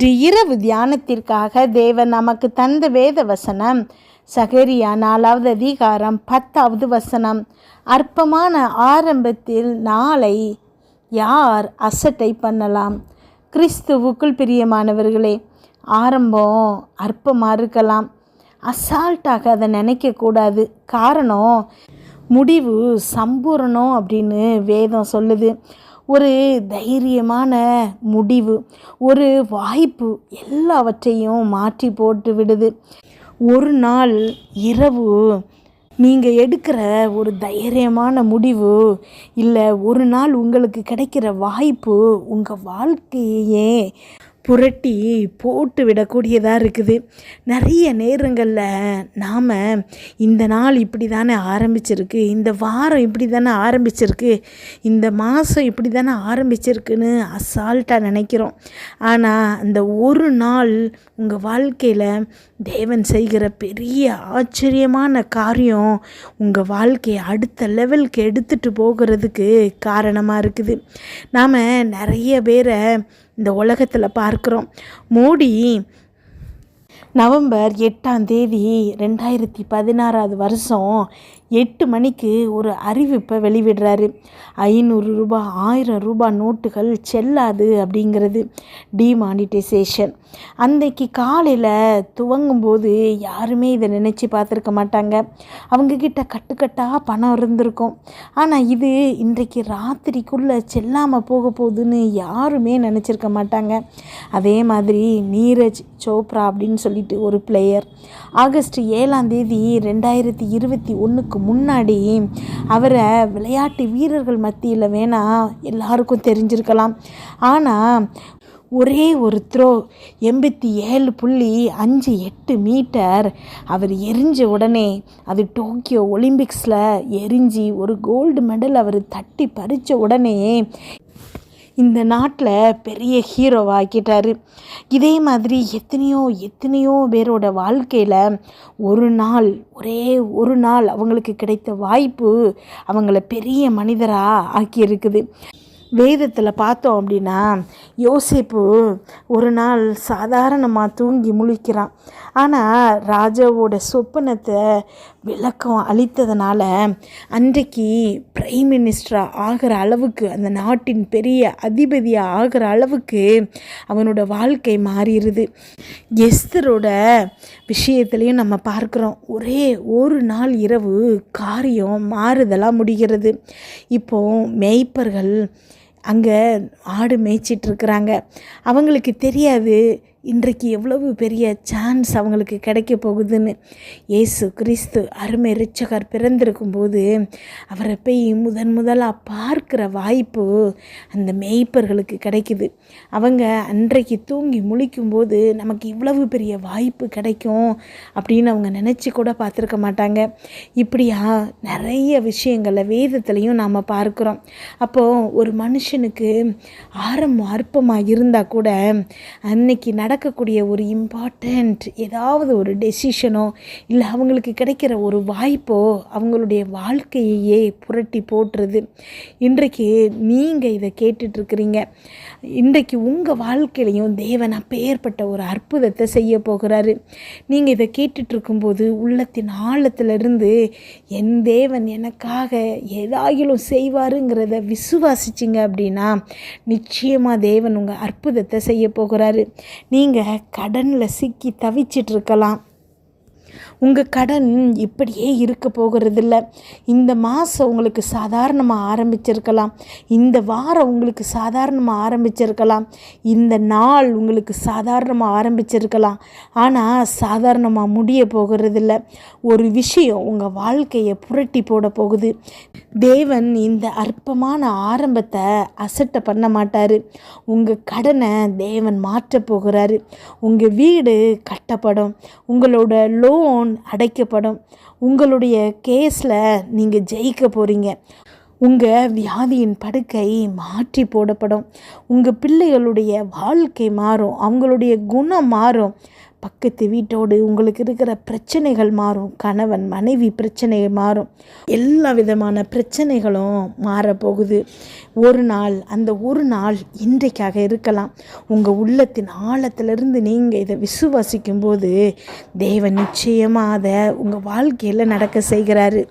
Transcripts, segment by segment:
இன்று இரவு தியானத்திற்காக தேவன் நமக்கு தந்த வேத வசனம். சகரியா நாலாவது அதிகாரம் பத்தாவது வசனம். அற்பமான ஆரம்பத்தில் நாளை யார் அசட்டை பண்ணலாம்? கிறிஸ்துவுக்குள் பிரியமானவர்களே ஆரம்பம் அற்பமாக இருக்கலாம். அசால்ட்டாக அதை நினைக்கக்கூடாது காரணம் முடிவு சம்பூரணம் அப்படின்னு வேதம் சொல்லுது. ஒரு தைரியமான முடிவு ஒரு வாய்ப்பு எல்லாவற்றையும் மாற்றி போட்டு விடுது. ஒரு நாள் இரவு நீங்கள் எடுக்கிற ஒரு தைரியமான முடிவு இல்லை ஒரு நாள் உங்களுக்கு கிடைக்கிற வாய்ப்பு உங்கள் வாழ்க்கையே புரட்டி போட்டு விடக்கூடியதாக இருக்குது. நிறைய நேரங்களில் நாம் இந்த நாள் இப்படி தானே ஆரம்பிச்சிருக்கு இந்த வாரம் இப்படி தானே ஆரம்பிச்சிருக்கு இந்த மாதம் இப்படி தானே ஆரம்பிச்சிருக்குன்னு அசால்ட்டாக நினைக்கிறோம். ஆனால் அந்த ஒரு நாள் உங்கள் வாழ்க்கையில் தேவன் செய்கிற பெரிய ஆச்சரியமான காரியம் உங்கள் வாழ்க்கையை அடுத்த லெவலுக்கு எடுத்துகிட்டு போகிறதுக்கு காரணமாக இருக்குது. நாம் நிறைய பேரை இந்த உலகத்தில் பார்க்குறோம். மோடி நவம்பர் எட்டாம் தேதி ரெண்டாயிரத்தி பதினாறாவது வருஷம் எட்டு மணிக்கு ஒரு அறிவிப்பை வெளிவிடுறாரு ஐநூறு ரூபாய் ஆயிரம் ரூபாய் நோட்டுகள் செல்லாது அப்படிங்கிறது டிமானிட்டைசேஷன் அன்றைக்கு காலையில் துவங்கும்போது யாருமே இதை நினச்சி பார்த்துருக்க மாட்டாங்க. அவங்கக்கிட்ட கட்டுக்கட்டாக பணம் இருந்திருக்கும். ஆனால் இது இன்றைக்கு ராத்திரிக்குள்ளே செல்லாமல் போக போகுதுன்னு யாருமே நினச்சிருக்க மாட்டாங்க. அதே மாதிரி நீரஜ் சோப்ரா அப்படின்னு சொல்லிட்டு ஒரு பிளேயர் ஆகஸ்ட் ஏழாம் தேதி ரெண்டாயிரத்தி இருபத்தி ஒன்றுக்கு முன்னாடி அவரை விளையாட்டு வீரர்கள் மத்தியில் வேணால் எல்லாருக்கும் தெரிஞ்சிருக்கலாம். ஆனால் ஒரே ஒரு த்ரோ எண்பத்தி ஏழு புள்ளி அஞ்சு எட்டு மீட்டர் அவர் எரிஞ்ச உடனே அது டோக்கியோ ஒலிம்பிக்ஸில் எரிஞ்சு ஒரு கோல்டு மெடல் அவர் தட்டி பறித்த உடனே இந்த நாட்டில் பெரிய ஹீரோவாக்கிட்டார் இதே மாதிரி எத்தனையோ எத்தனையோ பேரோட வாழ்க்கையில் ஒரு நாள் ஒரே ஒரு நாள் அவங்களுக்கு கிடைத்த வாய்ப்பு அவங்கள பெரிய மனிதராக ஆக்கியிருக்குது. வேதத்தில் பார்த்தோம் அப்படின்னா யோசிப்பு ஒரு நாள் சாதாரணமாக தூங்கி முழிக்கிறான். ஆனால் ராஜாவோட சொப்பனத்தை விளக்கம் அளித்ததுனால அன்றைக்கு பிரைம் மினிஸ்டராக ஆகிற அளவுக்கு அந்த நாட்டின் பெரிய அதிபதியாக ஆகிற அளவுக்கு அவனோட வாழ்க்கை மாறிடுது. எஸ்தரோட விஷயத்துலையும் நம்ம பார்க்குறோம். ஒரே ஒரு நாள் இரவு காரியம் மாறுதலாக முடிகிறது. இப்போ மேய்ப்பர்கள் அங்கே ஆடு மேய்ச்சிட்ருக்குறாங்க அவங்களுக்கு தெரியாது இன்றைக்கு எவ்வளவு பெரிய சான்ஸ் அவங்களுக்கு கிடைக்க போகுதுன்னு. ஏசு கிறிஸ்து அருமை ரிச்சகர் பிறந்திருக்கும் போது அவரை போய் முதன் முதலாக பார்க்குற வாய்ப்பு அந்த மேய்ப்பர்களுக்கு கிடைக்குது. அவங்க அன்றைக்கு தூங்கி முழிக்கும்போது நமக்கு இவ்வளவு பெரிய வாய்ப்பு கிடைக்கும் அப்படின்னு அவங்க நினச்சி கூட பார்த்துருக்க மாட்டாங்க. இப்படியா நிறைய விஷயங்களை வேதத்துலேயும் நாம் பார்க்குறோம். அப்போது ஒரு மனுஷனுக்கு ஆரம் அற்பமாக இருந்தால் கூட அன்னைக்கு நடக்கக்கூடிய ஒரு இம்பார்ட்டண்ட் ஏதாவது ஒரு டெசிஷனோ இல்லை அவங்களுக்கு கிடைக்கிற ஒரு வாய்ப்போ அவங்களுடைய வாழ்க்கையையே புரட்டி போட்டுறது இன்றைக்கு நீங்கள் இதை கேட்டுட்ருக்கிறீங்க. இன்றைக்கு உங்கள் வாழ்க்கையிலையும் தேவன் அப்பேற்பட்ட ஒரு அற்புதத்தை செய்ய போகிறாரு. நீங்கள் இதை கேட்டுட்ருக்கும்போது உள்ளத்தின் ஆழத்திலிருந்து என் தேவன் எனக்காக ஏதாயிலும் செய்வாருங்கிறத விசுவாசிச்சிங்க அப்படின்னா நிச்சயமாக தேவன் உங்கள் அற்புதத்தை செய்ய போகிறாரு. நீ நீங்கள் கடனில் சிக்கி தவிச்சிட்ருக்கலாம் உங்கள் கடன் இப்படியே இருக்க போகிறதில்ல. இந்த மாதம் உங்களுக்கு சாதாரணமாக ஆரம்பிச்சிருக்கலாம். இந்த வாரம் உங்களுக்கு சாதாரணமாக ஆரம்பிச்சிருக்கலாம். இந்த நாள் உங்களுக்கு சாதாரணமாக ஆரம்பிச்சிருக்கலாம். ஆனால் சாதாரணமாக முடிய போகிறதில்ல. ஒரு விஷயம் உங்கள் வாழ்க்கையை புரட்டி போட போகுது. தேவன் இந்த அற்பமான ஆரம்பத்தை அசட்டை பண்ண மாட்டார். உங்கள் கடனை தேவன் மாற்ற போகிறாரு. உங்கள் வீடு கட்டப்படும். உங்களோட லோ லோன் அடைக்கப்படும். உங்களுடைய கேஸில் நீங்கள் ஜெயிக்க போகிறீங்க உங்கள் வியாதியின் படுக்கை மாற்றி போடப்படும். உங்கள் பிள்ளைகளுடைய வாழ்க்கை மாறும். அவங்களுடைய குணம் மாறும். பக்கத்து வீட்டோடு உங்களுக்கு இருக்கிற பிரச்சனைகள் மாறும். கணவன் மனைவி பிரச்சனை மாறும். எல்லா விதமான பிரச்சனைகளும் மாறப்போகுது. ஒரு நாள் அந்த ஒரு நாள் இன்றைக்காக இருக்கலாம். உங்கள் உள்ளத்தின் ஆழத்திலிருந்து நீங்கள் இதை விசுவாசிக்கும் போது தேவன் நிச்சயமாக அதை உங்கள் வாழ்க்கையில் நடக்க செய்கிறாரு.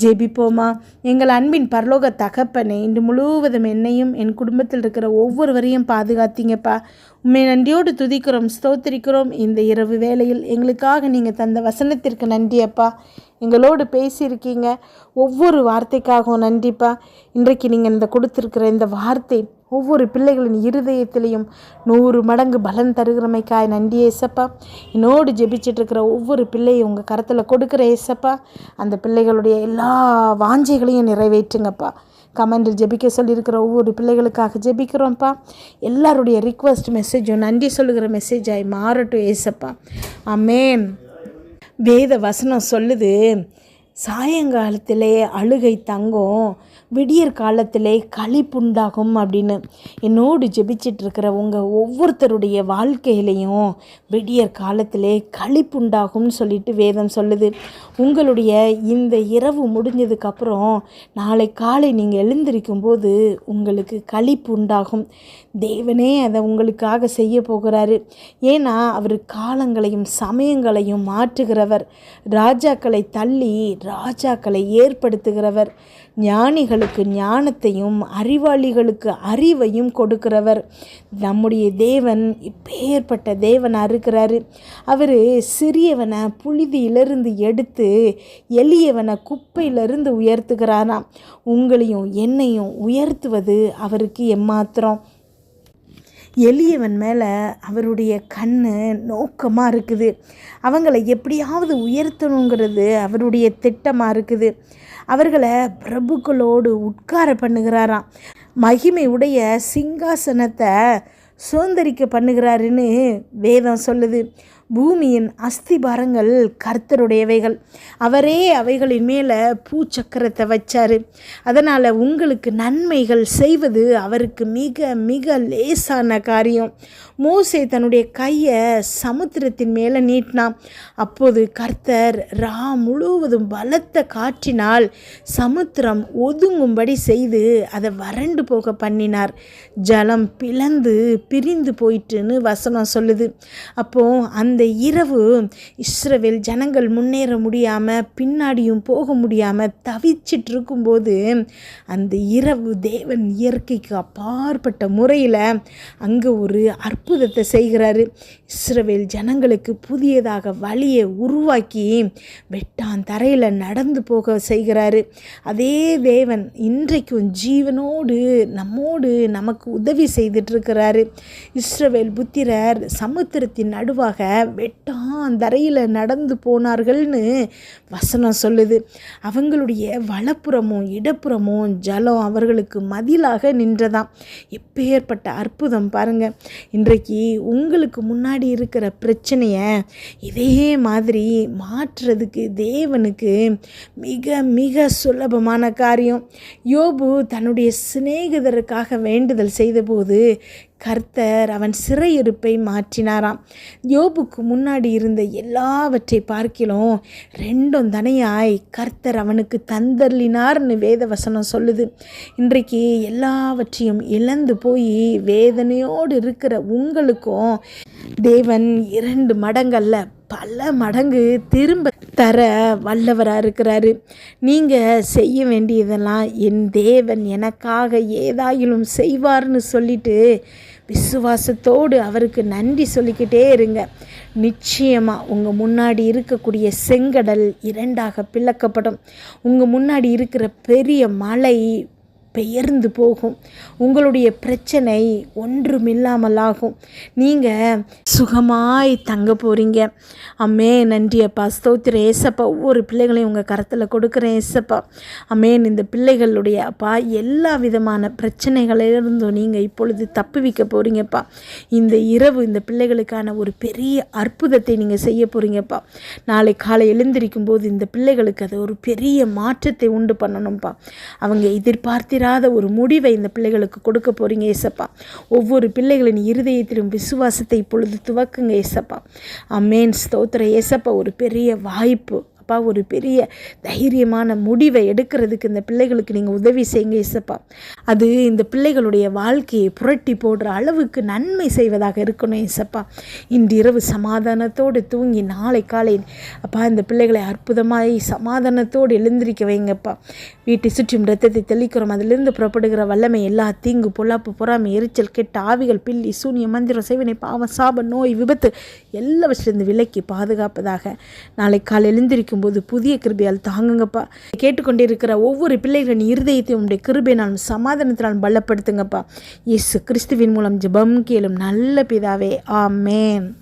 ஜெபிப்போமா? எங்கள் அன்பின் பரலோக தகப்பனே இன்று முழுவதும் என்னையும் என் குடும்பத்தில் இருக்கிற ஒவ்வொருவரையும் பாதுகாத்தீங்கப்பா. உண்மை நன்றியோடு துதிக்கிறோம் ஸ்தோத்திரிக்கிறோம். இந்த இரவு வேளையில் எங்களுக்காக நீங்கள் தந்த வசனத்திற்கு நன்றி அப்பா எங்களோடு பேசியிருக்கீங்க. ஒவ்வொரு வார்த்தைக்காகவும் நன்றிப்பா. இன்றைக்கு நீங்கள் இந்த கொடுத்துருக்கிற இந்த வார்த்தை ஒவ்வொரு பிள்ளைகளின் இருதயத்திலையும் நூறு மடங்கு பலன் தருகிறமைக்காய். நன்றி ஏசப்பா. என்னோடு ஜெபிச்சிட்டு இருக்கிற ஒவ்வொரு பிள்ளையும் உங்கள் கரத்தில் கொடுக்குற ஏசப்பா. அந்த பிள்ளைகளுடைய எல்லா வாஞ்சைகளையும் நிறைவேற்றுங்கப்பா. கமெண்டில் ஜெபிக்க சொல்லியிருக்கிற ஒவ்வொரு பிள்ளைகளுக்காக ஜெபிக்கிறோம்ப்பா. எல்லாருடைய ரிக்வஸ்ட் மெசேஜும் நன்றி சொல்லுகிற மெசேஜாய் மாறட்டும் ஏசப்பா. அமேன் வேத வசனம் சொல்லுது சாயங்காலத்திலே அழுகை தங்கும் விடியற் காலத்திலே களிப்புண்டாகும் அப்படின்னு. என்னோடு ஜெபிச்சிட்டு உங்கள் ஒவ்வொருத்தருடைய வாழ்க்கையிலையும் விடியற் காலத்திலே களிப்புண்டாகும்னு சொல்லிட்டு வேதம் சொல்லுது. உங்களுடைய இந்த இரவு முடிஞ்சதுக்கப்புறம் நாளை காலை நீங்கள் எழுந்திருக்கும் போது உங்களுக்கு களிப்பு உண்டாகும் தேவனே அதை உங்களுக்காக செய்ய போகிறாரு. ஏன்னா அவர் காலங்களையும் சமயங்களையும் மாற்றுகிறவர். ராஜாக்களை தள்ளி ராஜாக்களை ஏற்படுத்துகிறவர். ஞானிகளுக்கு ஞானத்தையும் அறிவாளிகளுக்கு அறிவையும் கொடுக்கிறவர். நம்முடைய தேவன் இப்பேற்பட்ட தேவனாக இருக்கிறாரு. அவர் சிறியவனை புழுதியிலிருந்து எடுத்து எளியவனை குப்பையிலிருந்து உயர்த்துகிறாராம். உங்களையும் என்னையும் உயர்த்துவது அவருக்கு எம்மாத்திரம். எளியவன் மேலே அவருடைய கண் நோக்கமாக இருக்குது. அவங்கள எப்படியாவது உயர்த்தணுங்கிறது அவருடைய திட்டமாக இருக்குது. அவர்களை பிரபுக்களோடு உட்கார பண்ணுகிறாராம். மகிமை உடைய சிங்காசனத்தை சுதந்திரிக்க பண்ணுகிறாருன்னு வேதம் சொல்லுது. பூமியின் அஸ்திபாரங்கள் கர்த்தருடையவைகள். அவரே அவைகளின் மேலே பூச்சக்கரத்தை வச்சார். அதனால் உங்களுக்கு நன்மைகள் செய்வது அவருக்கு மிக மிக லேசான காரியம். மோசே தன்னுடைய கையை சமுத்திரத்தின் மேலே நீட்டினான். அப்போது கர்த்தர் ரா முழுவதும் பலத்த காற்றினால் சமுத்திரம் ஒதுங்கும்படி செய்து அதை வறண்டு போக பண்ணினார். ஜலம் பிளந்து பிரிந்து போயிட்டுன்னு வசனம் சொல்லுது. அப்போ அந்த இரவு இஸ்ரவேல் ஜனங்கள் முன்னேற முடியாமல் பின்னாடியும் போக முடியாமல் தவிச்சிட்டு இருக்கும்போது அந்த இரவு தேவன் இயற்கைக்கு அப்பாற்பட்ட முறையில் அங்கே ஒரு அற்புதத்தை செய்கிறாரு. இஸ்ரவேல் ஜனங்களுக்கு புதியதாக வழியை உருவாக்கி வெட்டான் தரையில் நடந்து போக செய்கிறாரு. அதே தேவன் இன்றைக்கும் ஜீவனோடு நம்மோடு நமக்கு உதவி செய்துட்டு இருக்கிறாரு இஸ்ரவேல் புத்திரர் சமுத்திரத்தின் நடுவாக வெட்டான் தரையில் நடந்து போனார்கள்னு வசனம் சொல்லுது. அவங்களுடைய வலப்புறமும் இடப்புறமும் ஜலம் அவர்களுக்கு மதிலாக நின்றதாம். எப்பேற்பட்ட அற்புதம் பாருங்க. இன்றைக்கு உங்களுக்கு முன்னாடி இருக்கிற பிரச்சனையை இதே மாதிரி மாற்றுறதுக்கு தேவனுக்கு மிக மிக சுலபமான காரியம். யோபு தன்னுடைய சிநேகிதருக்காக வேண்டுதல் செய்தபோது கர்த்தர் அவன் சிறையிருப்பை மாற்றினாராம். யோபுக்கு முன்னாடி இருந்த எல்லாவற்றை பார்க்கிலும் ரெண்டும் தனையாய் கர்த்தர் அவனுக்கு தந்தர்லினார்னு வேத வசனம் சொல்லுது. இன்றைக்கு எல்லாவற்றையும் இழந்து போய் வேதனையோடு இருக்கிற உங்களுக்கும் தேவன் இரண்டு மடங்கல்ல பல மடங்கு திரும்ப தர வல்லவராக இருக்கிறாரு. நீங்கள் செய்ய வேண்டியதெல்லாம் என் தேவன் எனக்காக ஏதாயிலும் செய்வார்னு சொல்லிட்டு விசுவாசத்தோடு அவருக்கு நன்றி சொல்லிக்கிட்டே இருங்க. நிச்சயமாக உங்கள் முன்னாடி இருக்கக்கூடிய செங்கடல் இரண்டாக பிளக்கப்படும். உங்கள் முன்னாடி இருக்கிற பெரிய மலை பெயர்ந்து போகும். உங்களுடைய பிரச்சனை ஒன்றுமில்லாமலாகும். நீங்கள் சுகமாய் தங்க போகிறீங்க அம்மே நன்றி அப்பா. ஸ்தோத்திர ஏசப்பா ஒவ்வொரு பிள்ளைகளையும் உங்கள் கரத்தில் கொடுக்குறேன் ஏசப்பா. அம்மேன் இந்த பிள்ளைகளுடைய அப்பா எல்லா விதமான பிரச்சனைகளிலிருந்தும் நீங்கள் இப்பொழுது தப்புவிக்க போகிறீங்கப்பா இந்த இரவு இந்த பிள்ளைகளுக்கான ஒரு பெரிய அற்புதத்தை நீங்கள் செய்ய போகிறீங்கப்பா நாளை காலை எழுந்திருக்கும் போது இந்த பிள்ளைகளுக்கு அது ஒரு பெரிய மாற்றத்தை உண்டு பண்ணணும்ப்பா அவங்க எதிர்பார்த்து தீராத ஒரு முடிவை இந்த பிள்ளைகளுக்கு கொடுக்க போகிறீங்க ஏசப்பா. ஒவ்வொரு பிள்ளைகளின் இருதயத்திலும் விசுவாசத்தை இப்பொழுது துவக்குங்க ஏசப்பா. அம்மேன் ஸ்தோத்திர ஏசப்பா ஒரு பெரிய வாய்ப்பு. அப்பா ஒரு பெரிய தைரியமான முடிவை எடுக்கிறதுக்கு இந்த பிள்ளைகளுக்கு நீங்கள் உதவி செய்யுங்க இசப்பா. அது இந்த பிள்ளைகளுடைய வாழ்க்கையை புரட்டி போடுற அளவுக்கு நன்மை செய்வதாக இருக்கணும் இசப்பா. இன்றிரவு சமாதானத்தோடு தூங்கி நாளை காலை அப்பா இந்த பிள்ளைகளை அற்புதமாய் சமாதானத்தோடு எழுந்திருக்க வைங்கப்பா. வீட்டை சுற்றும் ரத்தத்தை தெளிக்கிறோம். அதிலிருந்து புறப்படுகிற வல்லமை எல்லா தீங்கு பொல்லாப்பு பொறாமை எரிச்சல் கெட்ட ஆவிகள் பில்லி சூனிய மந்திரம் செய்வினை பாவம் சாப நோய் விபத்து எல்லாவற்றிலிருந்து விலக்கி பாதுகாப்பதாக நாளை காலை எழுந்திருக்கும் போது புதிய கிருபையால் தாங்குங்கப்பா. கேட்டுக்கொண்டே இருக்கிற ஒவ்வொரு பிள்ளைகளின் இருதயத்தையும் உடைய கிருபையினாலும் சமாதானத்தினாலும் பலப்படுத்துங்கப்பா. இயேசு கிறிஸ்துவின் மூலம் ஜெபம் கேளும் நல்ல பிதாவே. ஆமேன்.